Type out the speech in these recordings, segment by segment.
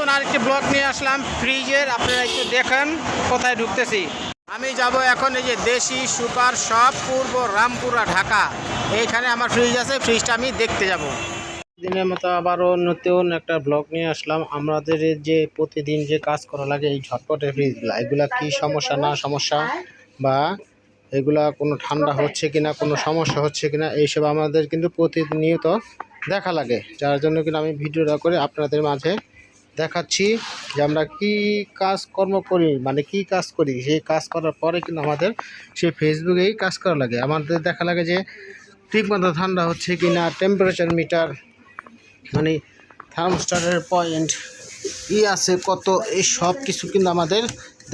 নতুন আরেকটি ব্লগ নিয়ে আসলাম। ফ্রিজের আপনারা একটু দেখেন কোথায় ঢুকতেছি। আমি যাব এখন এই যে দেশি সুপার শপ, পূর্ব রামপুরা, ঢাকা। এইখানে আমার ফ্রিজ আছে ফ্রিজটা আমি দেখতে যাব। দিনের মতো আবারও নতুন একটা ব্লগ নিয়ে আসলাম। আমাদের যে প্রতিদিন যে কাজ করা লাগে, এই ঝটপটের ফ্রিজগুলো এগুলা কি সমস্যা, না সমস্যা? বা এগুলা কোনো ঠান্ডা হচ্ছে কিনা, কোনো সমস্যা হচ্ছে কিনা, এইসব আমাদের কিন্তু প্রতিনিয়ত দেখা লাগে। যার জন্য কিন্তু আমি ভিডিওটা করে আপনাদের মাঝে দেখাচ্ছি যে আমরা কি কাজকর্ম করি মানে কি কাজ করি, সেই কাজ করার পরে কিন্তু আমাদের সেই ফেসবুকেই কাজ করা লাগে। আমাদের দেখা লাগে যে ঠিকমতো ঠান্ডা হচ্ছে কি না টেম্পারেচার মিটার মানে থার্মোস্টারের পয়েন্ট ই আছে, কত, এই সব কিছু কিন্তু আমাদের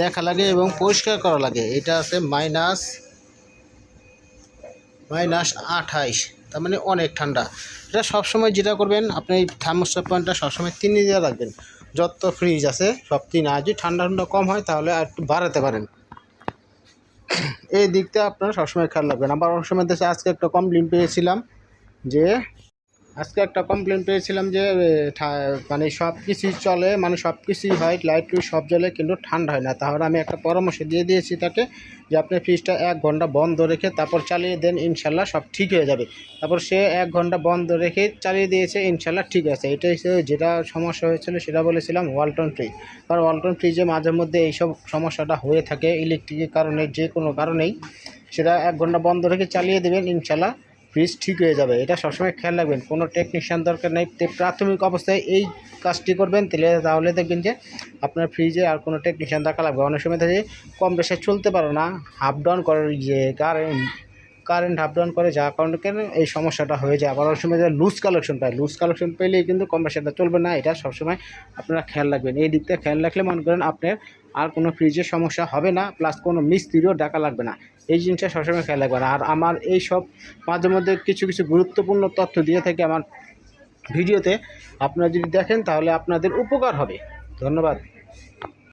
দেখা লাগে এবং পরিষ্কার করা লাগে। এটা আছে মাইনাস মাইনাস আঠাইশ, তার মানে অনেক ঠান্ডা। এটা সবসময় যেটা করবেন, আপনি এই থার্মোস্টার পয়েন্টটা সবসময় তিনে দিয়ে রাখবেন। যত ফ্রিজ আছে, সব কিনে। যদি ঠান্ডা ঠান্ডা কম হয়, তাহলে আর একটু বাড়াতে পারেন। এই দিকটা আপনারা সবসময় খেয়াল রাখবেন। আবার অনেক সময় দেশে আজকে একটা কমপ্লেন পেয়েছিলাম যে আজকে একটা কমপ্লেন পেয়েছিলাম যে মানে সব কিছুই চলে মানে সব কিছুই হয় লাইট সব জ্বলে, কিন্তু ঠান্ডা হয় না। তাহলে আমি একটা পরামর্শ দিয়ে দিয়েছি তাকে যে, আপনি ফ্রিজটা এক ঘণ্টা বন্ধ রেখে তারপর চালিয়ে দেন, ইনশাল্লাহ সব ঠিক হয়ে যাবে। তারপর সে এক ঘণ্টা বন্ধ রেখে চালিয়ে দিয়েছে, ইনশাল্লাহ ঠিক আছে। এটাই যেটা সমস্যা হয়েছিল সেটা বলেছিলাম ওয়ালটন ফ্রিজ কারণ ওয়ালটন ফ্রিজে মাঝে মধ্যে এইসব সমস্যাটা হয়ে থাকে ইলেকট্রিকের কারণে, যে কোনো কারণেই। সেটা এক ঘণ্টা বন্ধ রেখে চালিয়ে দেবেন, ইনশাল্লাহ। ফ্রিজ ঠিক হয়ে যাবে। এটা সবসময় খেয়াল রাখবেন, কোনো টেকনিশিয়ান দরকার নেই। প্রাথমিক অবস্থায় এই কাজটি করবেন, তাহলে তাহলে দেখবেন যে আপনার ফ্রিজে আর কোনো টেকনিশিয়ান দরকার লাগবে। অনেক সময় দেখা যায় কম বেশি চলতে পারো না। হাফ ডাউন করার যে কারেন্ট কারেন্ট হাফ ডাউন করে, যার কারণে কেন এই সমস্যাটা হয়ে যায়? আবার অনেক সময় লুজ কালেকশন পায়। লুজ কালেকশন পেলেই কিন্তু কম চলবে না। এটা সবসময় আপনারা খেয়াল রাখবেন। এই দিকটা খেয়াল রাখলে মনে করেন আপনার আর কোনো ফ্রিজের সমস্যা হবে না প্লাস কোনো মিস্ত্রিও ডাকা লাগবে না। এই জিনিসটা সবসময় খেয়াল রাখবেন। আর আমার এই সব মাঝে মধ্যে কিছু কিছু গুরুত্বপূর্ণ তথ্য দিয়ে থাকে আমার ভিডিওতে আপনারা যদি দেখেন, তাহলে আপনাদের উপকার হবে। ধন্যবাদ।